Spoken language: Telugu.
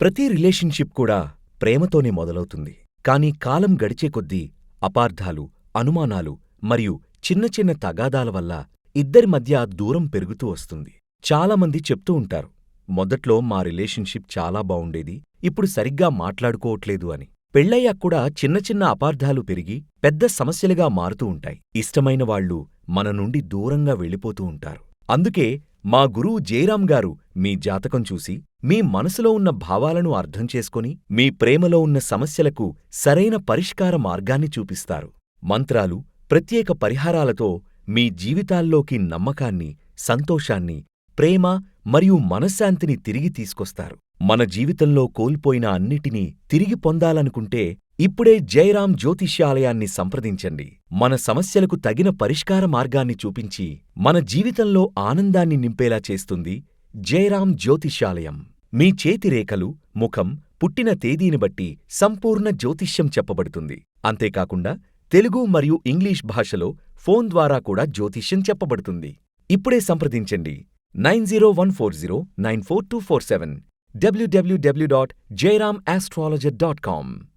ప్రతి రిలేషన్షిప్ కూడా ప్రేమతోనే మొదలవుతుంది. కానీ కాలం గడిచే కొద్దీ అపార్థాలు అనుమానాలు మరియు చిన్న చిన్న తగాదాల వల్ల ఇద్దరి మధ్య దూరం పెరుగుతూ వస్తుంది. చాలామంది చెప్తూ ఉంటారు మొదట్లో మా రిలేషన్షిప్ చాలా బావుండేది ఇప్పుడు సరిగ్గా మాట్లాడుకోవట్లేదు అని. పెళ్ళయ్యాక కూడా చిన్న చిన్న అపార్థాలు పెరిగి పెద్ద సమస్యలుగా మారుతూ ఉంటాయి. ఇష్టమైన వాళ్ళు మన నుండి దూరంగా వెళ్ళిపోతూ ఉంటారు. అందుకే మా గురువు జయరాం గారు మీ జాతకం చూసి మీ మనసులో ఉన్న భావాలను అర్థం చేసుకుని మీ ప్రేమలో ఉన్న సమస్యలకు సరైన పరిష్కార మార్గాన్ని చూపిస్తారు. మంత్రాలు ప్రత్యేక పరిహారాలతో మీ జీవితాల్లోకి నమ్మకాన్ని సంతోషాన్ని ప్రేమ మరియు మనశ్శాంతిని తిరిగి తీసుకొస్తారు. మన జీవితంలో కోల్పోయిన అన్నిటినీ తిరిగి పొందాలనుకుంటే ఇప్పుడే జయరాం జ్యోతిష్యాలయాన్ని సంప్రదించండి. మన సమస్యలకు తగిన పరిష్కార మార్గాన్ని చూపించి మన జీవితంలో ఆనందాన్ని నింపేలా చేస్తుంది జయరాం జ్యోతిష్యాలయం. మీ చేతిరేఖలు ముఖం పుట్టిన తేదీని బట్టి సంపూర్ణ జ్యోతిష్యం చెప్పబడుతుంది. అంతేకాకుండా తెలుగు మరియు ఇంగ్లీష్ భాషలో ఫోన్ ద్వారా కూడా జ్యోతిష్యం చెప్పబడుతుంది. ఇప్పుడే సంప్రదించండి. Nine zero one four zero nine four two four seven W W W dot Jayaram dot com.